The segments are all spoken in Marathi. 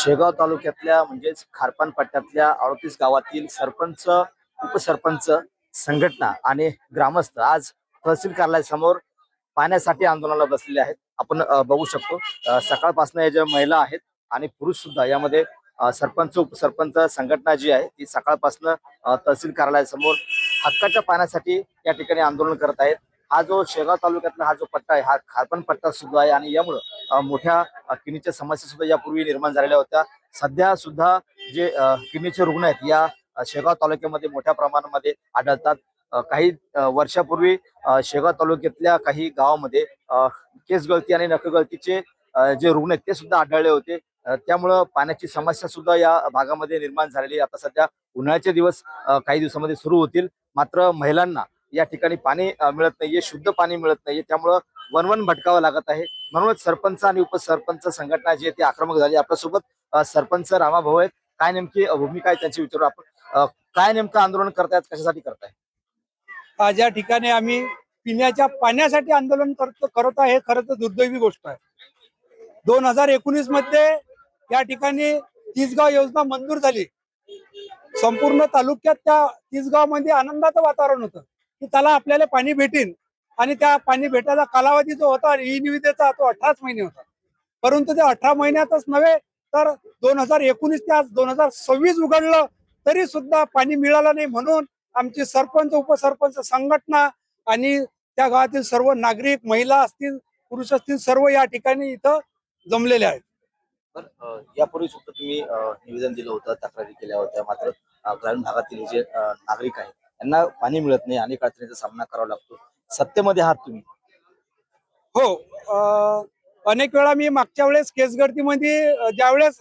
शेगाव तालुक्यातल्या म्हणजेच खारपान पट्ट्यातल्या अडतीस गावातील सरपंच उपसरपंच संघटना आणि ग्रामस्थ आज तहसील कार्यालयासमोर पाण्यासाठी आंदोलनाला बसलेले आहेत. आपण बघू शकतो सकाळपासून या ज्या महिला आहेत आणि पुरुष सुद्धा यामध्ये सरपंच उपसरपंच संघटना जी आहे ती सकाळपासून तहसील कार्यालयासमोर हक्काच्या पाण्यासाठी या ठिकाणी आंदोलन करत आहेत. हा जो शेगाव तालुक्यातला हा जो पट्टा आहे हा खारपण पट्टा सुद्धा आहे आणि यामुळं मोठ्या अ, किडनीच्या समस्या सुद्धा यापूर्वी निर्माण झालेल्या होत्या. सध्या सुद्धा जे अ, किडनीचे रुग्ण आहेत या शेगाव तालुक्यामध्ये मोठ्या प्रमाणामध्ये आढळतात. काही वर्षापूर्वी शेगाव तालुक्यातल्या काही गावामध्ये केस गळती आणि नखगळतीचे जे रुग्ण आहेत ते सुद्धा आढळले होते. त्यामुळं पाण्याची समस्या सुद्धा या भागामध्ये निर्माण झालेली आहे. आता सध्या उन्हाळ्याचे दिवस काही दिवसामध्ये सुरू होतील. मात्र महिलांना या ठिकाणी पाणी मिळत नाहीये शुद्ध पाणी मिळत नाहीये. त्यामुळं वनवन भटकावं लागत आहे. म्हणूनच सरपंच आणि उपसरपंच संघटना जी आहे ती आक्रमक झाली. आपल्यासोबत सरपंच रामा भाऊ आहेत. काय नेमकी भूमिका आहे त्यांची विचारू आपण. काय नेमकं आंदोलन करतायत कशासाठी करताय? आज या ठिकाणी आम्ही पिण्याच्या पाण्यासाठी आंदोलन करतो करत आहे हे खरं तर दुर्दैवी गोष्ट आहे. दोन हजार एकोणीसमध्ये या ठिकाणी तिसगाव योजना मंजूर झाली. संपूर्ण तालुक्यात त्या तिसगावमध्ये आनंदाचं वातावरण होतं. की त्याला आपल्याला पाणी भेटीन. आणि त्या पाणी भेटायचा कालावधी जो होता ई निविदेचा तो अठराच महिने होता. परंतु ते अठरा महिन्यातच नव्हे तर दोन हजार एकोणीस ते आज दोन हजार सव्वीस उघडलं तरी सुद्धा पाणी मिळालं नाही म्हणून आमची सरपंच उपसरपंच संघटना आणि त्या गावातील सर्व नागरिक महिला असतील पुरुष असतील सर्व या ठिकाणी इथं जमलेले आहेत. तर यापूर्वी सुद्धा तुम्ही निवेदन दिलं होतं तक्रारी केल्या होत्या. मात्र ग्रामीण भागातील जे नागरिक आहेत त्यांना पाणी मिळत नाही अनेक अडचणीचा सामना करावा लागतो. सत्तेमध्ये आहात तुम्ही? हो अनेक वेळा मी मागच्या वेळेस केसगडतीमध्ये अं, ज्यावेळेस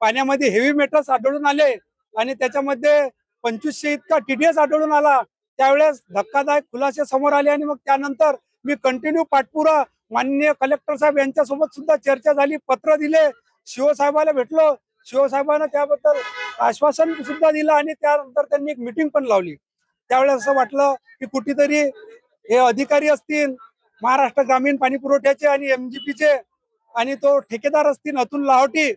पाण्यामध्ये हेवी मेटल्स आढळून आले आणि त्याच्यामध्ये पंचवीसशे इतका टीडीएस आढळून आला त्यावेळेस धक्कादायक खुलासे समोर आले आणि मग त्यानंतर मी कंटिन्यू पाठपुरा माननीय कलेक्टर साहेब यांच्यासोबत सुद्धा चर्चा झाली पत्र दिले शिवसाहेबाला भेटलो शिवसाहेबांना त्याबद्दल आश्वासन सुद्धा दिलं आणि त्यानंतर त्यांनी एक मिटिंग पण लावली. त्यावेळेस असं वाटलं की कुठेतरी हे अधिकारी असतील महाराष्ट्र ग्रामीण पाणी पुरवठ्याचे आणि एमजीपीचे आणि तो ठेकेदार असतील अतुल लाहोटी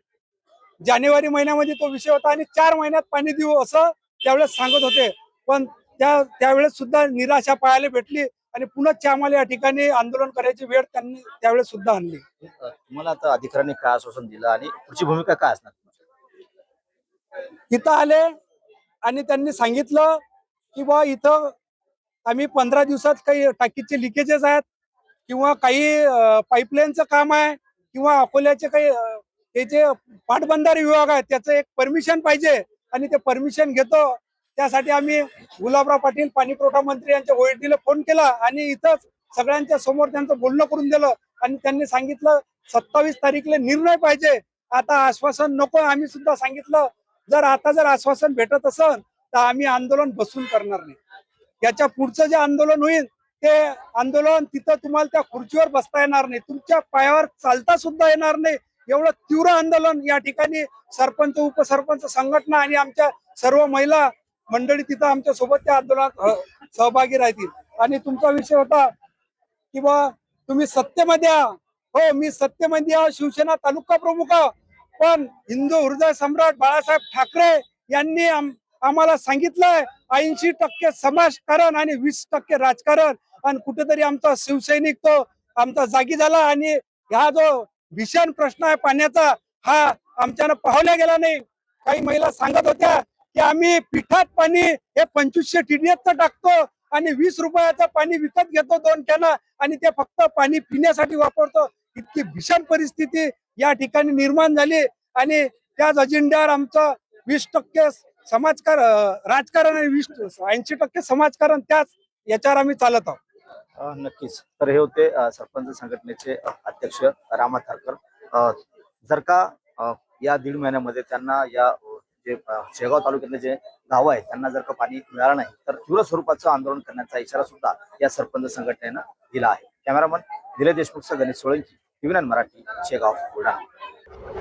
जानेवारी महिन्यामध्ये तो विषय होता आणि चार महिन्यात पाणी देऊ असं त्यावेळेस सांगत होते. पण त्या त्यावेळेस सुद्धा निराशा पाहायला भेटली आणि पुन्हा आम्हाला या ठिकाणी आंदोलन करायची वेळ त्यांनी त्यावेळेस सुद्धा आणली. तुम्हाला आता अधिकाऱ्यांनी काय आश्वासन दिलं आणि पुढची भूमिका काय असणार? तिथं आले आणि त्यांनी सांगितलं की बा इथं आम्ही पंधरा दिवसात काही टाकीचे लिकेजेस आहेत किंवा काही पाईपलाईनचं काम आहे किंवा अकोल्याचे काही हे जे पाटबंधारे विभाग आहे त्याचं एक परमिशन पाहिजे आणि ते परमिशन घेतो. त्यासाठी आम्ही गुलाबराव पाटील पाणी पुरवठा मंत्री यांच्या ओळखीला फोन केला आणि इथंच सगळ्यांच्या समोर त्यांचं बोलणं करून दिलं आणि त्यांनी सांगितलं सत्तावीस तारीखला निर्णय पाहिजे. आता आश्वासन नको आम्ही सुद्धा सांगितलं जर आता जर आश्वासन भेटत असेल तर आम्ही आंदोलन बसून करणार नाही. याच्या पुढचं जे आंदोलन होईल ते आंदोलन तिथं तुम्हाला त्या खुर्चीवर बसता येणार नाही. तुमच्या पायावर चालता सुद्धा येणार नाही. एवढं तीव्र आंदोलन या ठिकाणी सरपंच उपसरपंच संघटना आणि आमच्या सर्व महिला मंडळी तिथं आमच्यासोबत त्या आंदोलनात सहभागी राहतील. आणि तुमचा विषय होता की बा तुम्ही सत्तेमध्ये या हो मी सत्तेमध्ये या शिवसेना तालुका प्रमुख पण हिंदू हृदय सम्राट बाळासाहेब ठाकरे यांनी आम्हाला सांगितलंय ऐंशी टक्के समाजकारण आणि वीस टक्के राजकारण. आणि कुठेतरी आमचा शिवसैनिक तो आमचा जागी झाला आणि ह्या जो भीषण प्रश्न आहे पाण्याचा हा आमच्यानं पाहल्या गेला नाही. काही महिला सांगत होत्या की आम्ही पिठात पाणी हे पंचवीसशे टीडीएफचं टाकतो आणि वीस रुपयाचं पाणी विकत घेतो दोन कॅना आणि ते फक्त पाणी पिण्यासाठी वापरतो. इतकी भीषण परिस्थिती या ठिकाणी निर्माण झाली आणि त्याच अजेंड्यावर आमचं वीस टक्के समाजकार राजकारण आणि वीस ऐंशी टक्के समाजकारण त्याच याच्यावर आम्ही चालत आहोत. नक्कीच. तर हे होते सरपंच संघटनेचे अध्यक्ष रामा थारकर. जर का या दीड महिन्यामध्ये त्यांना या जे शेगाव तालुक्यातले जे गाव आहेत त्यांना जर का पाणी मिळालं नाही तर तीव्र स्वरूपाचं आंदोलन करण्याचा इशारा सुद्धा या सरपंच संघटनेनं दिला आहे. कॅमेरामन दिले देशमुखचा गणेश सोळंकी टीव्ही मराठी शेगाव बुलढाणा.